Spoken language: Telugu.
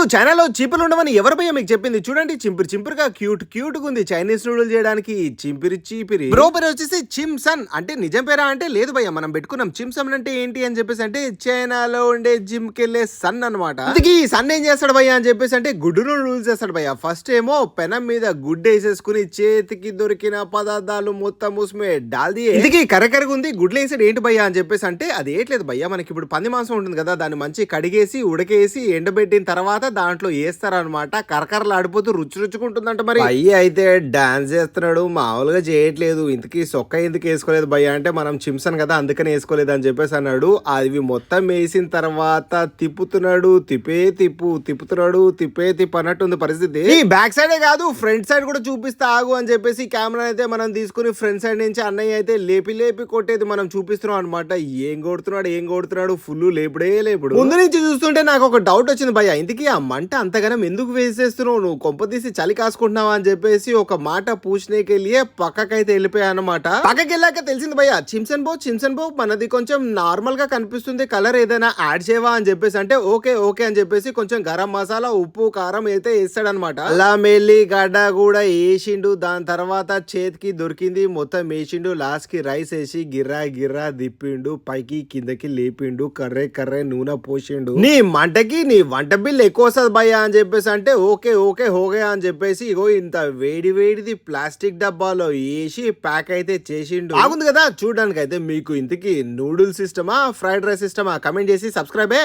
తమ్ముడు చైనాలో చీపులు ఉండవని ఎవరు భయ్యా మీకు చెప్పింది? చూడండి చింపిరి చింపిరిగా క్యూట్ క్యూట్గా ఉంది చైనీస్ నూడిల్ చేయడానికి. చింపిరి చీపిరి. బ్రో పేరు వచ్చేసి చిమ్సన్ అంటే నిజం పేరా అంటే లేదు భయ్య మనం పెట్టుకున్నాం. చిమ్సన్ అంటే ఏంటి అని చెప్పేసి అంటే చైనాలో ఉండే జిమ్కి వెళ్ళే సన్ అనమాట అందుకే ఈ సన్ ఏం చేస్తాడు భయ్య అని చెప్పేసి అంటే గుడ్డు నూడిల్స్ చేస్తాడు భయ్య. ఫస్ట్ ఏమో పెనం మీద గుడ్డు వేసేసుకుని చేతికి దొరికిన పదార్థాలు మొత్తం ఉస్మే డాల్ది ఇందుకే కరకరగా ఉంది. గుడ్లు వేసాడు ఏంటి భయ్య అని చెప్పేసి అంటే అది ఏట్లేదు భయ్య. మనకి ఇప్పుడు పంది మాంసం ఉంటుంది కదా దాన్ని మంచి కడిగేసి ఉడకేసి ఎండబెట్టిన తర్వాత దాంట్లో వేస్తారనమాట కరకరలు ఆడిపోతూ రుచి రుచుకుంటుందంట మరి. అయ్యి అయితే డాన్స్ చేస్తున్నాడు. మామూలుగా చేయట్లేదు. ఇంతకీ సొక్క ఎందుకు వేసుకోలేదు భయ్య? అంటే మనం చిమ్సన్ కదా అందుకని వేసుకోలేదు అని చెప్పేసి అన్నాడు. అవి మొత్తం వేసిన తర్వాత తిప్పుతున్నాడు. తిప్పే తిప్పు తిప్పుతున్నాడు. తిప్పే తిప్పు అన్నట్టుంది పరిస్థితి. ఈ బ్యాక్ సైడే కాదు ఫ్రంట్ సైడ్ కూడా చూపిస్తా ఆగు అని చెప్పేసి కెమెరా అయితే మనం తీసుకుని ఫ్రంట్ సైడ్ నుంచి అన్నయ్య అయితే లేపి లేపి కొట్టేది మనం చూపిస్తున్నాం అనమాట ఏం కొడుతున్నాడు ఏం కొడుతున్నాడు? ఫుల్ లేపుడే లేపుడు. ముందు నుంచి చూస్తుంటే నాకు ఒక డౌట్ వచ్చింది భయ్య. ఇంతకీ ఆ మంట అంతగానం ఎందుకు వేసేస్తున్నావు నువ్వు కొంపదీసి చలి కాసుకుంటున్నావా అని చెప్పేసి ఒక మాట పూछనేకి వెళ్ళి పక్కకైతే వెళ్ళిపోయా అనమాట పక్కకి వెళ్ళాక తెలిసింది భయ్య చిమ్సన్ బో చిమ్సన్ బో మనది కొంచెం నార్మల్గా కనిపిస్తుంది కలర్ ఏదైనా యాడ్ చేయవా అని చెప్పేసి అంటే ఓకే ఓకే అని చెప్పేసి కొంచెం గరం మసాలా ఉప్పు కారం అయితే వేస్తాడనమాట అలా మెల్లి గడ్డ కూడా వేసిండు దాని తర్వాత చేతికి దొరికింది మొత్తం వేసిండు లాస్ట్కి రైస్ వేసి గిర్రా గిర్రా దిప్పిండు పైకి కిందకి లేపిండు కర్రే కర్రే నూనె పోసిండు. నీ మంటకి నీ వంట బిల్ ఎక్కువ వస్తుంది భయ్యా అని చెప్పేసి అంటే ఓకే ఓకే హోగే అని చెప్పేసి ఇగో ఇంత వేడి వేడిది ప్లాస్టిక్ డబ్బాలో వేసి ప్యాక్ అయితే చేసిండు. బాగుంది కదా చూడడానికి అయితే మీకు ఇంతకి నూడిల్స్ సిస్టమా ఫ్రైడ్ రైస్ సిస్టమా కమెంట్ చేసి సబ్స్క్రైబే.